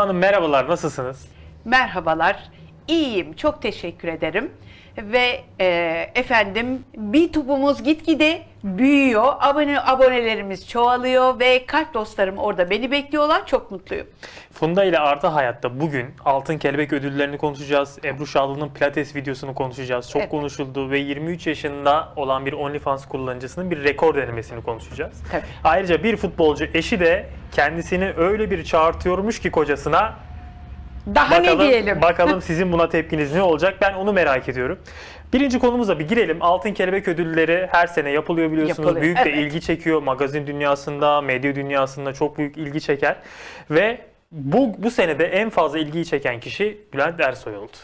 Hanım merhabalar, nasılsınız? Merhabalar, iyiyim, çok teşekkür ederim. Ve e, efendim YouTube'umuz gitgide büyüyor, abone abonelerimiz çoğalıyor ve kalp dostlarım orada beni bekliyorlar, çok mutluyum. Funda ile Arta Hayat'ta bugün Altın Kelebek ödüllerini konuşacağız. Ebru Şallı'nın Pilates videosunu konuşacağız. Çok Evet. konuşuldu ve 23 yaşında olan bir OnlyFans kullanıcısının bir rekor denemesini konuşacağız. Tabii. Ayrıca bir futbolcu eşi de kendisini öyle bir çağırtıyormuş ki kocasına Daha Bakalım, ne diyelim? bakalım sizin buna tepkiniz ne olacak? Ben onu merak ediyorum. Birinci konumuza bir girelim. Altın Kelebek ödülleri her sene yapılıyor biliyorsunuz. Yapılıyor, Büyük de evet. ilgi çekiyor. Magazin dünyasında, medya dünyasında çok büyük ilgi çeker. Ve bu, bu senede en fazla ilgiyi çeken kişi Bülent Ersoy oldu.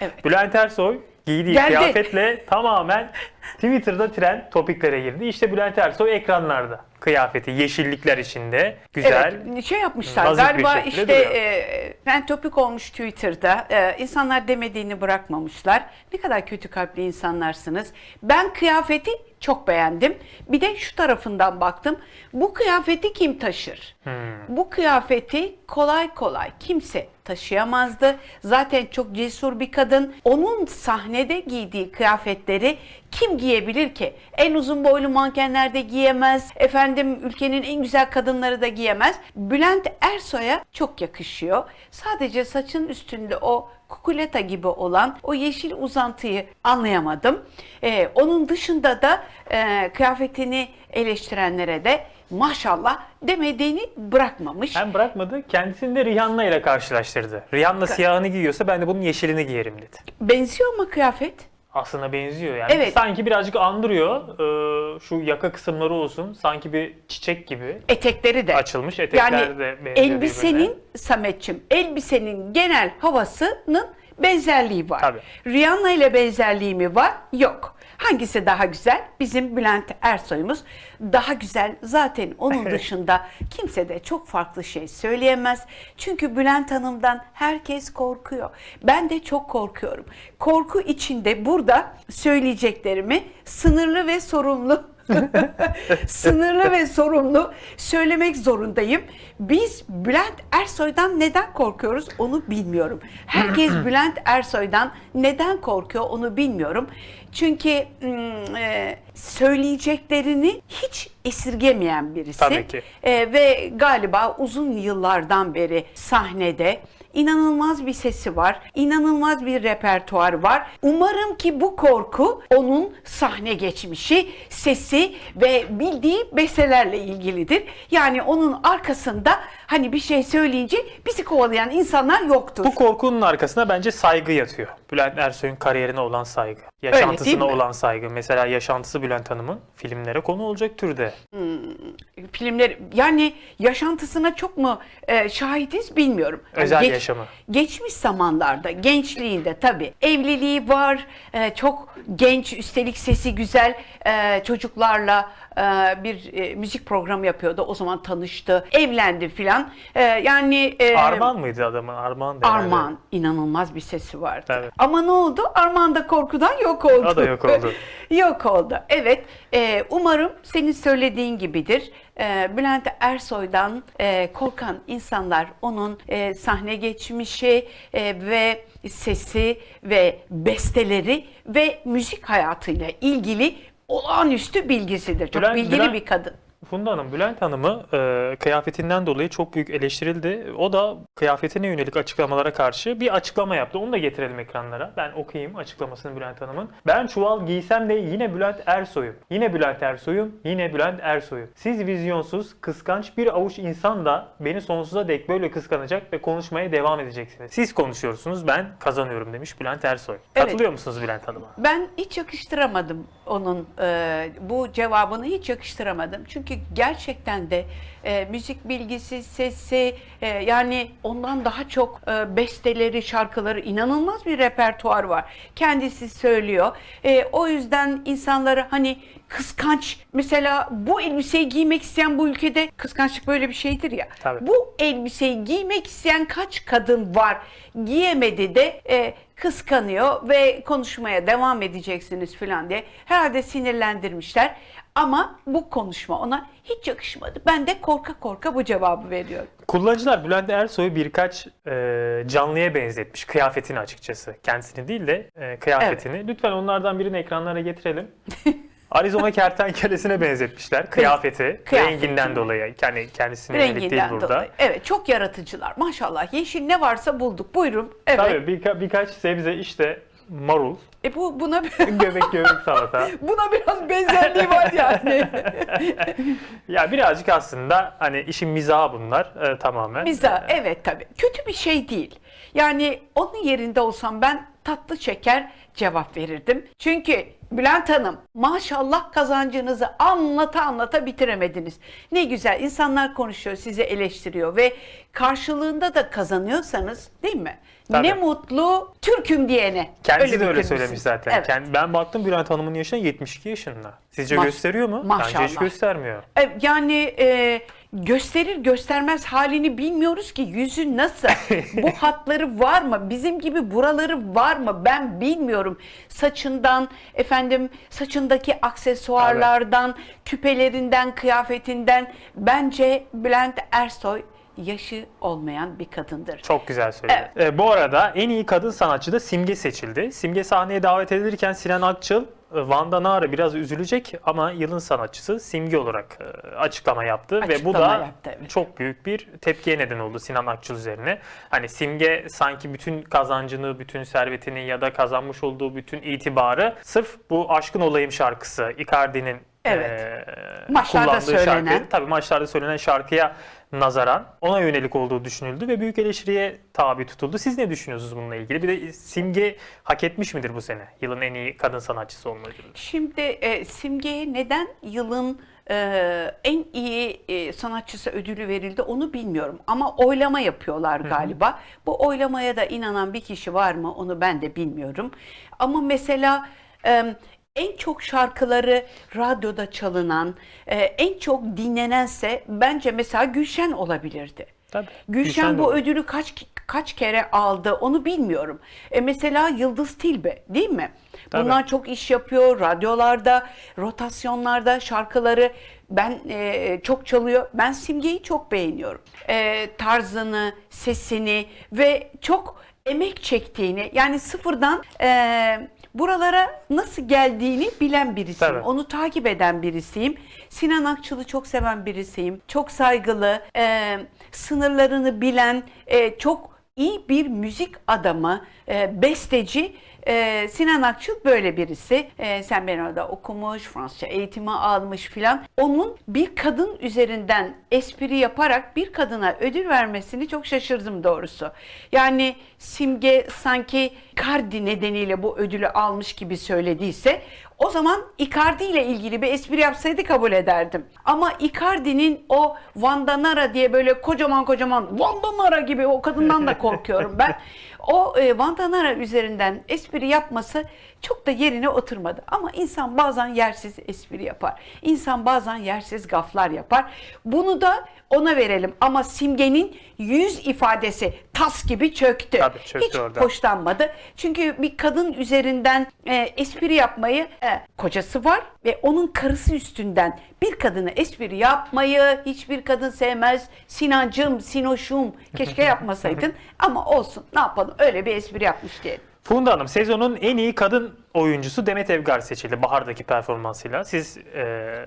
Evet. Bülent Ersoy giydiği Geldi. kıyafetle tamamen Twitter'da trend topiklere girdi. İşte Bülent Ersoy ekranlarda. Kıyafeti yeşillikler içinde. Güzel. Evet, şey yapmışlar nazik bir galiba işte duruyor. e, ben topik olmuş Twitter'da e, insanlar demediğini bırakmamışlar. Ne kadar kötü kalpli insanlarsınız. Ben kıyafeti çok beğendim. Bir de şu tarafından baktım. Bu kıyafeti kim taşır? Hmm. Bu kıyafeti kolay kolay kimse taşıyamazdı. Zaten çok cesur bir kadın. Onun sahnede giydiği kıyafetleri kim giyebilir ki? En uzun boylu mankenler de giyemez. Efendim ülkenin en güzel kadınları da giyemez. Bülent Ersoy'a çok yakışıyor. Sadece saçın üstünde o kukuleta gibi olan o yeşil uzantıyı anlayamadım. Ee, onun dışında da e, kıyafetini eleştirenlere de maşallah demediğini bırakmamış. Hem bırakmadı, kendisini de Rihanna ile karşılaştırdı. Rihanna siyahını giyiyorsa ben de bunun yeşilini giyerim dedi. Benziyor mu kıyafet? Aslında benziyor yani. Evet. Sanki birazcık andırıyor. Ee, şu yaka kısımları olsun. Sanki bir çiçek gibi Etekleri de. açılmış. Etekler Yani de benziyor birbirine. elbisenin Sametçim, elbisenin genel havasının benzerliği var. Tabii. Rihanna ile benzerliği mi var? Yok. Hangisi daha güzel? Bizim Bülent Ersoy'umuz daha güzel. Zaten onun dışında kimse de çok farklı şey söyleyemez. Çünkü Bülent Hanım'dan herkes korkuyor. Ben de çok korkuyorum. Korku içinde burada söyleyeceklerimi sınırlı ve sorumlu sınırlı ve sorumlu söylemek zorundayım. Biz Bülent Ersoy'dan neden korkuyoruz onu bilmiyorum. Herkes Bülent Ersoy'dan neden korkuyor onu bilmiyorum. Çünkü e, söyleyeceklerini hiç esirgemeyen birisi. Tabii ki. E, ve galiba uzun yıllardan beri sahnede inanılmaz bir sesi var. inanılmaz bir repertuar var. Umarım ki bu korku onun sahne geçmişi, sesi ve bildiği bestelerle ilgilidir. Yani onun arkasında hani bir şey söyleyince bizi kovalayan insanlar yoktur. Bu korkunun arkasında bence saygı yatıyor. Bülent Ersoy'un kariyerine olan saygı. Yaşantısına olan saygı. Mesela yaşantısı Bülent Hanım'ın filmlere konu olacak türde. filmler yani yaşantısına çok mu e, şahidiz bilmiyorum. Özel yaşamı. Geçmiş zamanlarda gençliğinde tabii evliliği var e, çok genç üstelik sesi güzel e, çocuklarla e, bir e, müzik programı yapıyordu o zaman tanıştı evlendi filan E, yani e, Arman mıydı adamın? Arman herhalde. Armağan inanılmaz bir sesi vardı. Tabii. Ama ne oldu? Armağan da korkudan yok oldu. O da yok oldu. yok oldu. Evet. e, umarım senin söylediğin gibidir. E, Bülent Ersoy'dan e, korkan insanlar onun e, sahne geçmişi e, ve sesi ve besteleri ve müzik hayatıyla ilgili olağanüstü bilgisidir. Çok Bülent- bilgili Bülent- bir kadın. Funda Hanım, Bülent Hanım'ı e, kıyafetinden dolayı çok büyük eleştirildi. O da kıyafetine yönelik açıklamalara karşı bir açıklama yaptı. Onu da getirelim ekranlara. Ben okuyayım açıklamasını Bülent Hanım'ın. Ben çuval giysem de yine Bülent Ersoy'um. Yine Bülent Ersoy'um, yine Bülent Ersoy'um. Siz vizyonsuz, kıskanç bir avuç insan da beni sonsuza dek böyle kıskanacak ve konuşmaya devam edeceksiniz. Siz konuşuyorsunuz, ben kazanıyorum demiş Bülent Ersoy. Evet. Katılıyor musunuz Bülent Hanım'a? Ben hiç yakıştıramadım onun e, bu cevabını hiç yakıştıramadım. Çünkü gerçekten de e, müzik bilgisi, sesi e, yani ondan daha çok e, besteleri, şarkıları inanılmaz bir repertuar var. Kendisi söylüyor. E, o yüzden insanları hani kıskanç mesela bu elbiseyi giymek isteyen bu ülkede kıskançlık böyle bir şeydir ya. Tabii. Bu elbiseyi giymek isteyen kaç kadın var? Giyemedi de e, kıskanıyor ve konuşmaya devam edeceksiniz falan diye herhalde sinirlendirmişler. Ama bu konuşma ona hiç yakışmadı. Ben de korka korka bu cevabı veriyorum. Kullanıcılar Bülent Ersoy'u birkaç e, canlıya benzetmiş kıyafetini açıkçası. Kendisini değil de e, kıyafetini. Lütfen onlardan birini ekranlara getirelim. Arizona kertenkelesine benzetmişler kıyafeti, Kıyafetini. renginden dolayı. Yani kendisine yönelik değil burada. dolayı. Evet çok yaratıcılar. Maşallah yeşil ne varsa bulduk. Buyurun. Evet. Tabii birka- birkaç sebze işte marul, E bu buna göbek göbek salata. buna biraz benzerliği var yani. Ya birazcık aslında hani işin mizahı bunlar e, tamamen. Bize evet tabii. Kötü bir şey değil. Yani onun yerinde olsam ben tatlı şeker cevap verirdim. Çünkü Bülent Hanım maşallah kazancınızı anlata anlata bitiremediniz. Ne güzel insanlar konuşuyor, sizi eleştiriyor ve karşılığında da kazanıyorsanız değil mi? Tabii. Ne mutlu Türk'üm diyene. Kendisi de öyle söylemiş zaten. Evet. Kend- ben baktım Bülent Hanım'ın yaşına 72 yaşında. Sizce Maş- gösteriyor mu? Bence Maşallah. hiç göstermiyor. E, Yani e, gösterir göstermez halini bilmiyoruz ki yüzü nasıl? Bu hatları var mı? Bizim gibi buraları var mı? Ben bilmiyorum. Saçından, efendim saçındaki aksesuarlardan, küpelerinden, kıyafetinden bence Bülent Ersoy yaşı olmayan bir kadındır. Çok güzel söyledi. E, bu arada en iyi kadın sanatçı da Simge seçildi. Simge sahneye davet edilirken Sinan Akçıl, e, Vanda Nara biraz üzülecek ama yılın sanatçısı Simge olarak e, açıklama yaptı ve bu Açıklama da yaptı, evet. çok büyük bir tepkiye neden oldu Sinan Akçıl üzerine. Hani Simge sanki bütün kazancını, bütün servetini ya da kazanmış olduğu bütün itibarı sırf bu Aşkın Olayım şarkısı Icardi'nin Evet. e, Maçlarda kullandığı söylenen. şarkı tabii maçlarda söylenen şarkıya nazaran ona yönelik olduğu düşünüldü ve büyük eleştiriye tabi tutuldu. Siz ne düşünüyorsunuz bununla ilgili? Bir de Simge hak etmiş midir bu sene? Yılın en iyi kadın sanatçısı olma ödülünü. Şimdi e, Simge'ye neden yılın e, en iyi e, sanatçısı ödülü verildi onu bilmiyorum. Ama oylama yapıyorlar galiba. Bu oylamaya da inanan bir kişi var mı onu ben de bilmiyorum. Ama mesela e, en çok şarkıları radyoda çalınan, e, en çok dinlenense bence mesela Gülşen olabilirdi. Tabii. Gülşen, Gülşen de bu olur. ödülü kaç kaç kere aldı onu bilmiyorum. E mesela Yıldız Tilbe değil mi? Tabii. Bunlar çok iş yapıyor. Radyolarda, rotasyonlarda şarkıları ben e, çok çalıyor. Ben Simge'yi çok beğeniyorum. E, tarzını, sesini ve çok emek çektiğini yani sıfırdan e, buralara nasıl geldiğini bilen birisiyim. Tabii. Onu takip eden birisiyim. Sinan Akçıl'ı çok seven birisiyim. Çok saygılı, e, sınırlarını bilen, e, çok iyi bir müzik adamı, e, besteci. E, Sinan Akçıl böyle birisi. E, sen ben orada okumuş, Fransızca eğitimi almış filan. Onun bir kadın üzerinden espri yaparak bir kadına ödül vermesini çok şaşırdım doğrusu. Yani Simge sanki Icardi nedeniyle bu ödülü almış gibi söylediyse o zaman Icardi ile ilgili bir espri yapsaydı kabul ederdim. Ama Icardi'nin o Vanda Nara diye böyle kocaman kocaman Vanda Nara gibi o kadından da korkuyorum ben. O e, Vanda Nara üzerinden espri yapması çok da yerine oturmadı. Ama insan bazen yersiz espri yapar. İnsan bazen yersiz gaflar yapar. Bunu da ona verelim. Ama Simge'nin yüz ifadesi tas gibi çöktü. Tabii, çöktü Hiç orada. hoşlanmadı. Çünkü bir kadın üzerinden e, espri yapmayı e, kocası var ve onun karısı üstünden bir kadına espri yapmayı hiçbir kadın sevmez. Sinancım, Sinoşum keşke yapmasaydın ama olsun ne yapalım öyle bir espri yapmış diyelim. Funda Hanım sezonun en iyi kadın oyuncusu Demet Evgar seçildi Bahar'daki performansıyla. Siz e,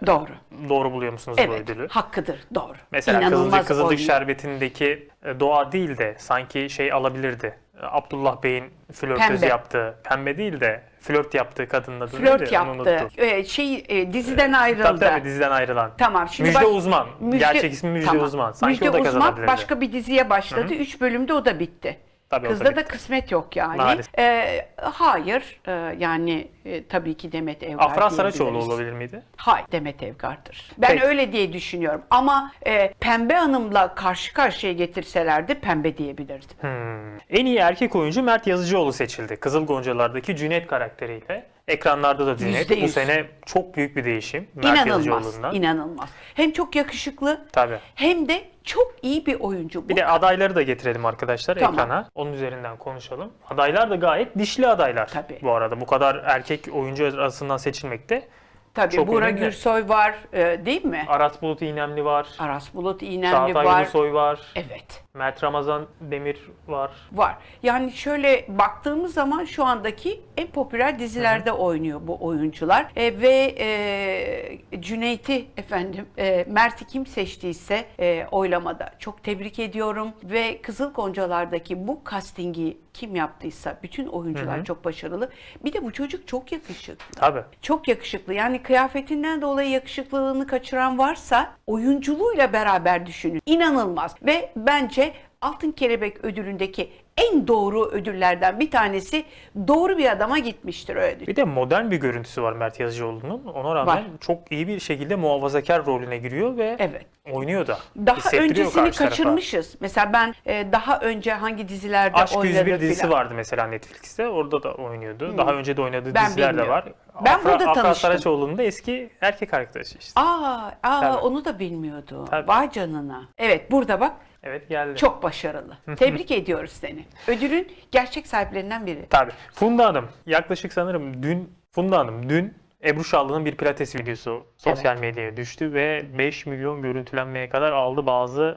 Doğru. doğru buluyor musunuz bu Evet, ödülü? hakkıdır. Doğru. Mesela İnanılmaz Kızılcık, Kızılcık. Şerbeti'ndeki e, doğa değil de sanki şey alabilirdi. E, Abdullah Bey'in flörtöz Pembe. yaptığı, pembe değil de flört yaptığı kadının adı Flört neydi? Yaptı. unuttum. E, şey e, diziden Tabii ayrıldı. tabii diziden ayrılan. Tamam şimdi Müjde baş- Uzman. Müjde- Gerçek ismi Müjde Tamam. Uzman. Sanki Müjde o da Uzman başka bir diziye başladı. Üç bölümde o da bitti. Tabii Kızda da kısmet yok yani. Maalesef. E, hayır. E, yani e, tabii ki Demet Evgar Afra Saraçoğlu olabilir miydi? Hayır Demet Evgar'dır. Ben Peki. öyle diye düşünüyorum. Ama e, Pembe Hanım'la karşı karşıya getirselerdi Pembe diyebilirdim. Hmm. En iyi erkek oyuncu Mert Yazıcıoğlu seçildi. Kızıl Goncalar'daki Cüneyt karakteriyle. Ekranlarda da Cüneyt. Bu yüz. sene çok büyük bir değişim. Mert İnanılmaz, inanılmaz. Hem çok yakışıklı Tabii. hem de çok iyi bir oyuncu. Bir Bu de adayları da getirelim arkadaşlar Tamam. ekrana. Onun üzerinden konuşalım. Adaylar da gayet dişli adaylar. Tabii. Bu arada bu kadar erkek oyuncu arasından seçilmekte. Tabii çok Buğra önemli. Gürsoy var e, değil mi? Aras Bulut İynemli var. Aras Bulut İynemli Çağatay var. Ulusoy var. Evet. Mert Ramazan Demir var. Var. Yani şöyle baktığımız zaman şu andaki en popüler dizilerde oynuyor bu oyuncular. E, ve e, Cüneyt'i efendim e, Mert'i kim seçtiyse e, oylamada çok tebrik ediyorum. Ve Kızıl Goncalar'daki bu castingi kim yaptıysa bütün oyuncular çok başarılı. Bir de bu çocuk çok yakışıklı. Tabii. Çok yakışıklı. Yani kıyafetinden dolayı yakışıklılığını kaçıran varsa oyunculuğuyla beraber düşünün. İnanılmaz. Ve bence Altın Kelebek ödülündeki en doğru ödüllerden bir tanesi doğru bir adama gitmiştir ödül. Bir de modern bir görüntüsü var Mert Yazıcıoğlu'nun. Ona rağmen Var. çok iyi bir şekilde muhafazakar rolüne giriyor ve Evet. oynuyor da. Daha öncesini karşı tarafa. kaçırmışız. Mesela ben e, daha önce hangi dizilerde Aşk oynadı 101 dizisi filan. vardı mesela Netflix'te. Orada da oynuyordu. Daha önce de oynadığı Ben diziler de bilmiyorum. var. Ben Afra, burada Afra tanıştım. Saraçoğlu'nun da eski erkek arkadaşı işte. Aa, aa Tabii. onu da bilmiyordum. Tabii. Vay canına. Evet burada bak Evet geldi. çok başarılı. Tebrik ediyoruz seni. Ödülün gerçek sahiplerinden biri. Tabii. Funda Hanım yaklaşık sanırım dün Funda Hanım dün Ebru Şallı'nın bir pilates videosu sosyal medyaya düştü ve 5 milyon görüntülenmeye kadar aldı bazı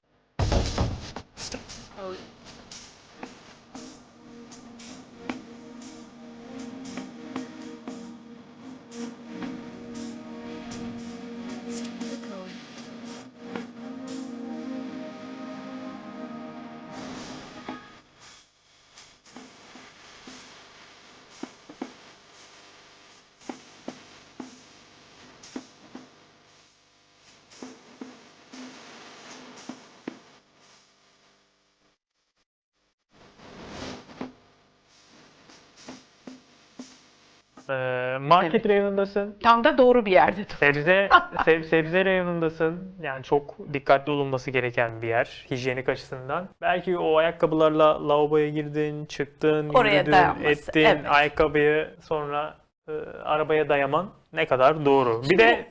market reyonundasın. Tam da doğru bir yerde. Sebze seb- sebze reyonundasın. Yani çok dikkatli olunması gereken bir yer hijyenik açısından. Belki o ayakkabılarla lavaboya girdin, çıktın, Oraya yürüdün, dayanması, ettin. evet. Ayakkabıyı sonra e, arabaya dayaman ne kadar doğru. Bir de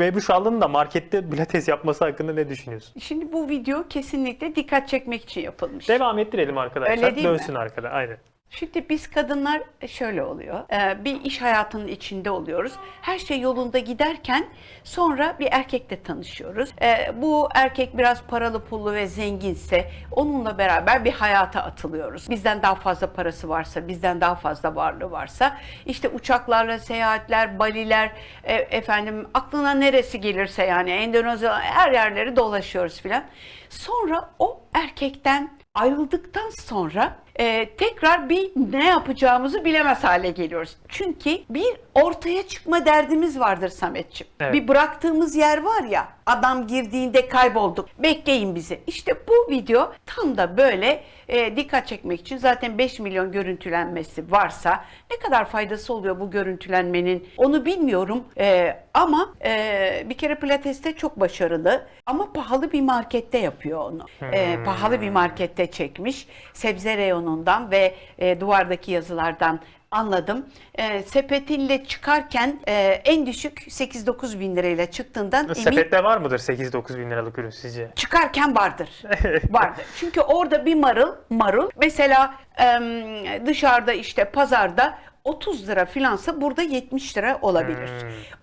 Ebru Şallı'nın da markette pilates yapması hakkında ne düşünüyorsun? Şimdi bu video kesinlikle dikkat çekmek için yapılmış. Devam ettirelim arkadaşlar. Öyle değil mi? Dönsün arkada. Aynen. Şimdi biz kadınlar şöyle oluyor. Ee, Bir iş hayatının içinde oluyoruz. Her şey yolunda giderken sonra bir erkekle tanışıyoruz. Ee, Bu erkek biraz paralı pullu ve zenginse onunla beraber bir hayata atılıyoruz. Bizden daha fazla parası varsa, bizden daha fazla varlığı varsa işte uçaklarla seyahatler, baliler, e, efendim aklına neresi gelirse yani Endonezya her yerleri dolaşıyoruz filan. Sonra o erkekten ayrıldıktan sonra e, tekrar bir ne yapacağımızı bilemez hale geliyoruz. Çünkü bir ortaya çıkma derdimiz vardır Sametciğim. Evet. Bir bıraktığımız yer var ya adam girdiğinde kaybolduk. Bekleyin bizi. İşte bu video tam da böyle e, dikkat çekmek için zaten 5 milyon görüntülenmesi varsa ne kadar faydası oluyor bu görüntülenmenin onu bilmiyorum. E, ama e, bir kere Pilates'te çok başarılı ama pahalı bir markette yapıyor onu. E, pahalı bir markette çekmiş. Sebze reyonundan ve e, duvardaki yazılardan anladım. E, sepetinle çıkarken e, en düşük 8-9 bin lirayla çıktığından emin Sepette var mıdır 8-9 bin liralık ürün sizce? çıkarken vardır. vardır. Çünkü orada bir marul, marul mesela em, dışarıda işte pazarda 30 lira filansa burada 70 lira olabilir.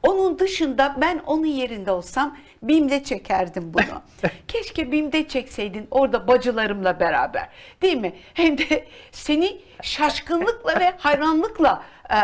Onun dışında ben onun yerinde olsam BİM'de çekerdim bunu. Keşke BİM'de çekseydin orada bacılarımla beraber. Değil mi? Hem de seni şaşkınlıkla ve hayranlıkla e,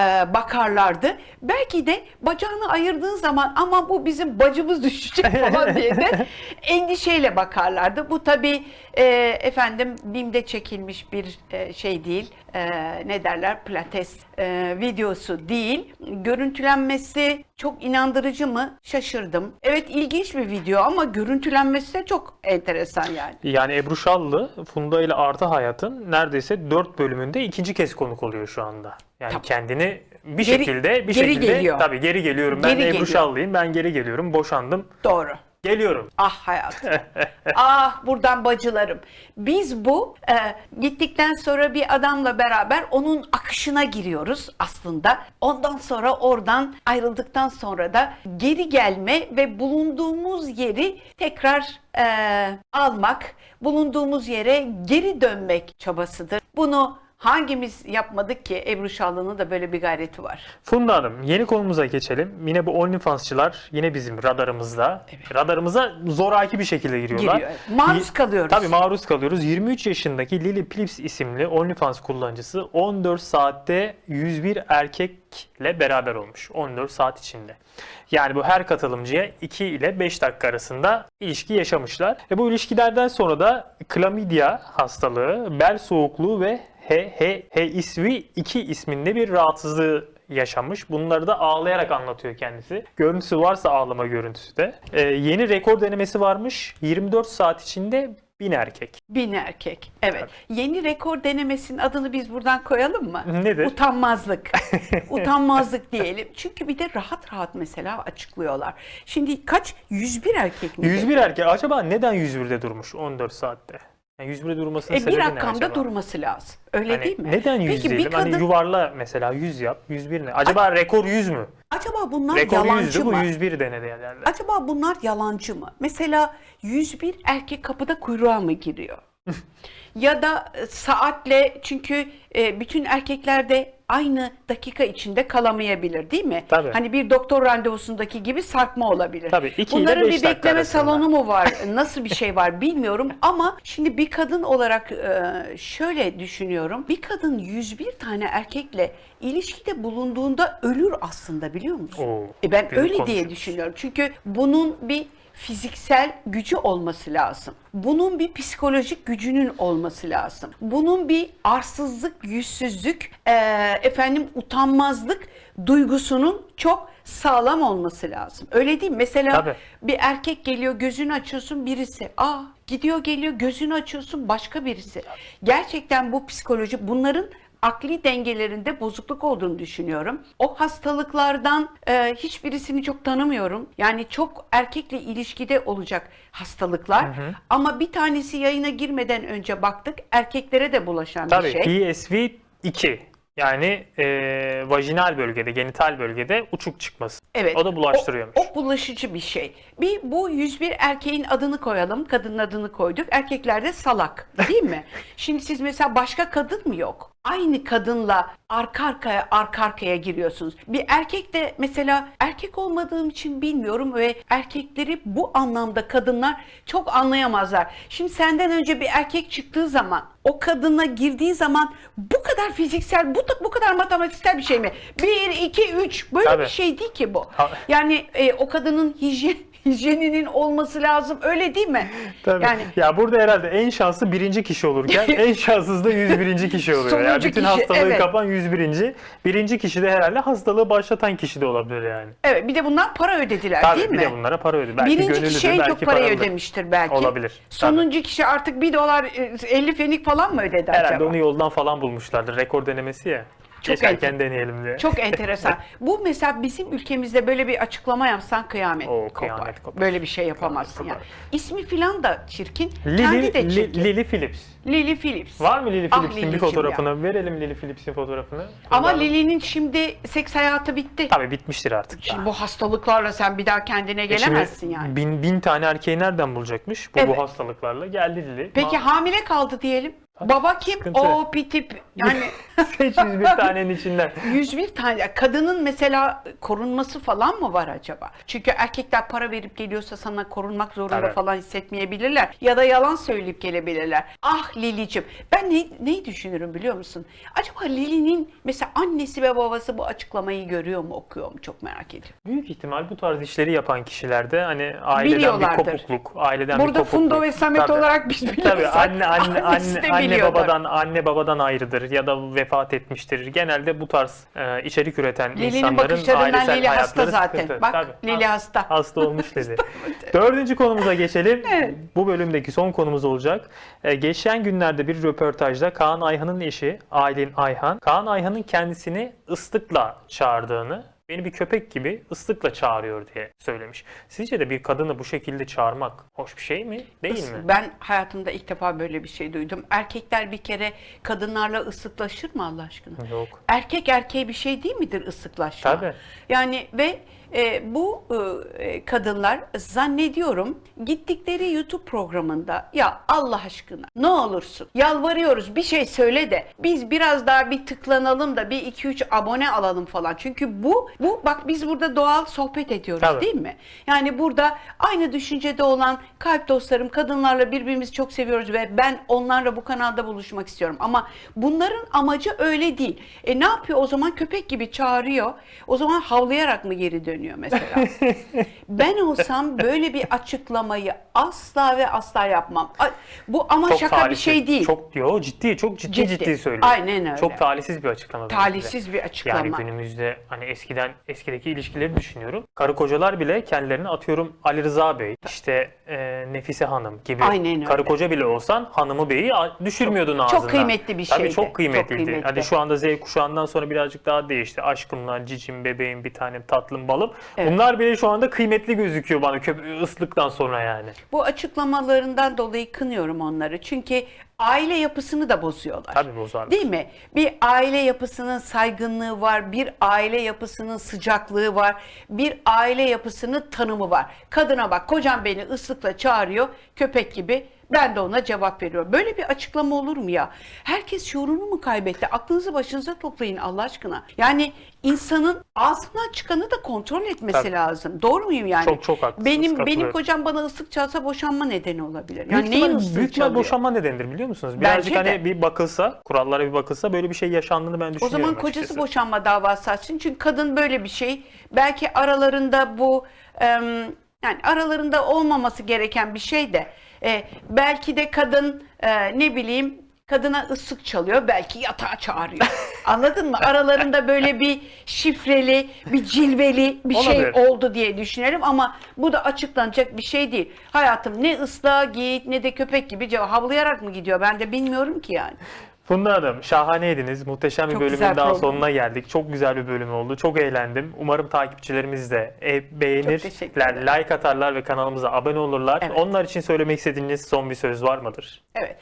e, bakarlardı. Belki de bacağını ayırdığın zaman ama bu bizim bacımız düşecek falan diye de endişeyle bakarlardı. Bu tabii e, efendim BİM'de çekilmiş bir e, şey değil. E, ne derler? Pilates e, videosu değil. Görüntülenmesi çok inandırıcı mı? Şaşırdım. Evet ilginç bir video ama görüntülenmesi de çok enteresan yani. Yani Ebru Şallı, Funda ile Artı Hayat'ın neredeyse 4 bölümünde ikinci kez konuk oluyor şu anda. Yani Tabii. kendini bir Geri- şekilde bir geri şekilde geliyor. tabii geri geliyorum. Ben Geri de Ebru. Şallı'yım. Ben geri geliyorum. Boşandım. Doğru. Geliyorum. Ah hayatım. ah buradan bacılarım. Biz bu e, gittikten sonra bir adamla beraber onun akışına giriyoruz aslında. Ondan sonra oradan ayrıldıktan sonra da geri gelme ve bulunduğumuz yeri tekrar e, almak, bulunduğumuz yere geri dönmek çabasıdır. Bunu hangimiz yapmadık ki? Ebru Şallı'nın da böyle bir gayreti var. Funda Hanım yeni konumuza geçelim. Yine bu OnlyFans'çılar yine bizim radarımızda. Radarımıza zoraki bir şekilde giriyorlar. Giriyor. Maruz kalıyoruz. Tabii maruz kalıyoruz. 23 yaşındaki Lily Phillips isimli OnlyFans kullanıcısı 14 saatte 101 erkekle beraber olmuş. 14 saat içinde. Yani bu her katılımcıya 2 ile 5 dakika arasında ilişki yaşamışlar. E bu ilişkilerden sonra da klamidya hastalığı, bel soğukluğu ve HHSV2 isminde bir rahatsızlığı yaşamış. Bunları da ağlayarak anlatıyor kendisi. Görüntüsü varsa ağlama görüntüsü de. Ee, yeni rekor denemesi varmış. 24 saat içinde 1000 erkek. Bin erkek. Evet. Yeni rekor denemesinin adını biz buradan koyalım mı? Nedir? Utanmazlık. Utanmazlık diyelim. Çünkü bir de rahat rahat mesela açıklıyorlar. Şimdi kaç? 101 erkek mi? 101 erkek. Acaba neden 101'de durmuş 14 saatte? Yani 101'de durmasının E, sebebi bir ne rakamda acaba? durması lazım. Öyle Hani değil mi? Neden 100 Peki bir diyelim? kadın Hani yuvarla mesela 100 yap. 101 ne? Acaba rekor 100 mü? acaba bunlar Rekor yalancı 100'dü bu mı? 101 denedi herhalde. Acaba bunlar yalancı mı? Mesela 101 erkek kapıda kuyruğa mı giriyor? ya da saatle çünkü e, bütün erkekler de aynı dakika içinde kalamayabilir değil mi? Tabii. Hani bir doktor randevusundaki gibi sarkma olabilir. Tabii, iki ile Bunların beş bir dakika bekleme arasında. salonu mu var? Nasıl bir şey var bilmiyorum ama şimdi bir kadın olarak e, şöyle düşünüyorum. Bir kadın 101 tane erkekle ilişkide bulunduğunda ölür aslında biliyor musun? Oo, E ben büyük öyle diye düşünüyorum. Çünkü bunun bir fiziksel gücü olması lazım. Bunun bir psikolojik gücünün olması lazım. Bunun bir arsızlık, yüzsüzlük, eee, efendim utanmazlık duygusunun çok sağlam olması lazım. Öyle değil mi? Mesela Tabii. bir erkek geliyor gözünü açıyorsun birisi. Aa gidiyor geliyor gözünü açıyorsun başka birisi. Gerçekten bu psikoloji bunların akli dengelerinde bozukluk olduğunu düşünüyorum. O hastalıklardan e, hiçbirisini çok tanımıyorum. Yani çok erkekle ilişkide olacak hastalıklar. Ama bir tanesi yayına girmeden önce baktık erkeklere de bulaşan Tabii bir şey. PSV 2 yani e, vajinal bölgede, genital bölgede uçuk çıkması. Evet. O da bulaştırıyormuş. O, o bulaşıcı bir şey. Bir bu 101 erkeğin adını koyalım. Kadının adını koyduk. Erkeklerde salak. Değil mi? Şimdi siz mesela başka kadın mı yok? Aynı kadınla arka arkaya arka arkaya giriyorsunuz. Bir erkek de mesela erkek olmadığım için bilmiyorum ve erkekleri bu anlamda kadınlar çok anlayamazlar. Şimdi senden önce bir erkek çıktığı zaman o kadına girdiği zaman bu kadar fiziksel, bu, bu kadar matematiksel bir şey mi? 1, 2, 3 böyle Tabii. bir şey değil ki bu. Ha- Yani e, o kadının hijyen, hijyeninin olması lazım öyle değil mi? Tabii. Yani Ya burada herhalde en şanslı birinci kişi olurken en şanssız da 101. kişi oluyor. Sonuncu yani bütün kişi, hastalığı evet. kapan 101. Birinci kişi de herhalde hastalığı başlatan kişi de olabilir yani. evet bir de bunlar para ödediler Tabii değil bir mi? de bunlara para ödedi. Belki Birinci kişi en çok parayı paralıdır. ödemiştir belki. Olabilir, tabii. Sonuncu kişi artık 1 dolar e, 50 fenik falan mı ödedi Herhalde acaba? onu yoldan falan bulmuşlardır. Rekor denemesi ya. Çok Geçerken deneyelim diye. Çok enteresan. Bu mesela bizim ülkemizde böyle bir açıklama yapsan kıyamet, Oo, kopar. kıyamet kopar. Böyle bir şey yapamazsın Kıyamet yani. İsmi filan da çirkin, kendi de Li- çirkin. Lily Phillips. Lily Phillips. Var mı Lily Ah, Phillips'in bir Lily'cim fotoğrafını? Verelim Lily Phillips'in fotoğrafını. Ama Bundan- Lily'nin şimdi seks hayatı bitti. Tabii bitmiştir artık. Şimdi bu hastalıklarla sen bir daha kendine E şimdi gelemezsin yani. Bin, bin tane erkeği nereden bulacakmış? Bu, Evet. bu hastalıklarla geldi Lily. Peki hamile kaldı diyelim. Baba kim? sıkıntı. O pitip yani Seç 101 tanenin içinden. 101 tane kadının mesela korunması falan mı var acaba? Çünkü erkekler para verip geliyorsa sana korunmak zorunda Tabii. falan hissetmeyebilirler. Ya da yalan söyleyip gelebilirler. Ah Lili'cim ben ne, neyi düşünürüm biliyor musun? Acaba Lili'nin mesela annesi ve babası bu açıklamayı görüyor mu okuyor mu çok merak ediyorum. Büyük ihtimal bu tarz işleri yapan kişilerde hani aileden bir Biliyorlardır. kopukluk, aileden bir Burada kopukluk. Fundo ve Samet Tabii. olarak biz Tabii biliyorsak anne anne annesi anne de anne biliyordur. babadan anne babadan ayrıdır ya da vefat etmiştir. Genelde bu tarz e, içerik üreten Lili'nin insanların bakışlarından ailesel Lili hasta hayatları zaten. sıkıntı. Bak Tabii. Lili hasta. Hasta olmuş dedi. Dördüncü konumuza geçelim. Evet. Bu bölümdeki son konumuz olacak. Ee, geçen günlerde bir röportajda Kaan Ayhan'ın eşi Aylin Ayhan, Kaan Ayhan'ın kendisini ıslıkla çağırdığını beni bir köpek gibi ıslıkla çağırıyor diye söylemiş. Sizce de bir kadını bu şekilde çağırmak hoş bir şey mi? Değil Is- mi? Ben hayatımda ilk defa böyle bir şey duydum. Erkekler bir kere kadınlarla ıslıklaşır mı Allah aşkına? Yok. Erkek erkeğe bir şey değil midir ıslıklaşma? Tabii. Yani ve e, bu e, kadınlar zannediyorum gittikleri YouTube programında ya Allah aşkına ne olursun yalvarıyoruz bir şey söyle de biz biraz daha bir tıklanalım da bir 2-3 abone alalım falan. Çünkü bu bu bak biz burada doğal sohbet ediyoruz Tabii. değil mi? Yani burada aynı düşüncede olan kalp dostlarım kadınlarla birbirimizi çok seviyoruz ve ben onlarla bu kanalda buluşmak istiyorum. Ama bunların amacı öyle değil. E ne yapıyor o zaman köpek gibi çağırıyor. O zaman havlayarak mı geri dönüyor mesela? ben olsam böyle bir açıklamayı asla ve asla yapmam. Bu ama Çok şaka bir talihsiz. şey değil. Çok diyor, ciddi, çok ciddi ciddi, Ciddi. söylüyor. Aynen öyle. Çok talihsiz bir açıklama. bence. Talihsiz bir açıklama. Yani günümüzde hani eskiden eskideki ilişkileri düşünüyorum. Karı kocalar bile kendilerini atıyorum Ali Rıza Bey, işte e, Nefise Hanım gibi Aynen öyle. karı koca bile olsan hanımı beyi düşürmüyordun çok ağzından. kıymetli bir Tabii şeydi. çok Çok kıymetliydi. kıymetli. Hadi şu anda Z kuşağından sonra birazcık daha değişti. Aşkımla, cicim, bebeğim, bir tanem, tatlım, balım. Evet. Bunlar bile şu anda kıymetli gözüküyor bana köp- ıslıktan sonra yani. Bu açıklamalarından dolayı kınıyorum onları. Çünkü aile yapısını da bozuyorlar. Tabii bozarlar. Değil mi? Bir aile yapısının saygınlığı var, bir aile yapısının sıcaklığı var, bir aile yapısının tanımı var. Kadına bak, kocam beni ıslıkla çağırıyor, köpek gibi. Ben de ona cevap veriyorum. Böyle bir açıklama olur mu ya? Herkes şuurunu mu kaybetti? Aklınızı başınıza toplayın Allah aşkına. Yani insanın ağzından çıkanı da kontrol etmesi Tabii. lazım. Doğru muyum yani? Çok, çok haklısınız, Benim benim kocam bana ıslık çalsa boşanma nedeni olabilir. Büyük Yani neyin ihtimal- büyük ihtimal boşanma nedenidir biliyor musunuz? Birazcık Bence hani de. bir bakılsa, kurallara bir bakılsa böyle bir şey yaşandığını ben O düşünüyorum zaman kocası açıkçası. boşanma davası açsın. Çünkü kadın böyle bir şey. Belki aralarında bu em, yani aralarında olmaması gereken bir şey de e, belki de kadın e, ne bileyim kadına ıslık çalıyor. Belki yatağa çağırıyor. Anladın mı? Aralarında böyle bir şifreli, bir cilveli bir şey Olabilir. oldu diye düşünelim ama bu da açıklanacak bir şey değil. Hayatım ne ıslığa git ne de köpek gibi havlayarak mı gidiyor? Ben de bilmiyorum ki yani. Funda Hanım şahaneydiniz. Muhteşem bir Çok bölümün güzel daha program. sonuna geldik. Çok güzel bir bölüm oldu. Çok eğlendim. Umarım takipçilerimiz de e, beğenirler, like atarlar ve kanalımıza abone olurlar. Evet. Onlar için söylemek istediğiniz son bir söz var mıdır? Evet,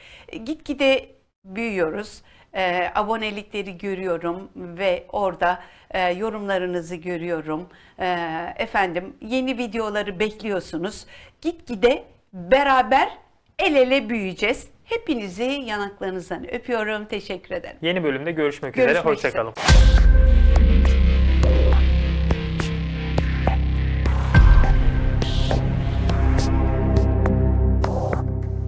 gitgide büyüyoruz. E, abonelikleri görüyorum ve orada e, yorumlarınızı görüyorum. E, efendim yeni videoları bekliyorsunuz. Gitgide beraber el ele büyüyeceğiz. Hepinizi yanaklarınızdan öpüyorum. Teşekkür ederim. Yeni bölümde görüşmek, Görüşmek üzere. üzere. Hoşçakalın.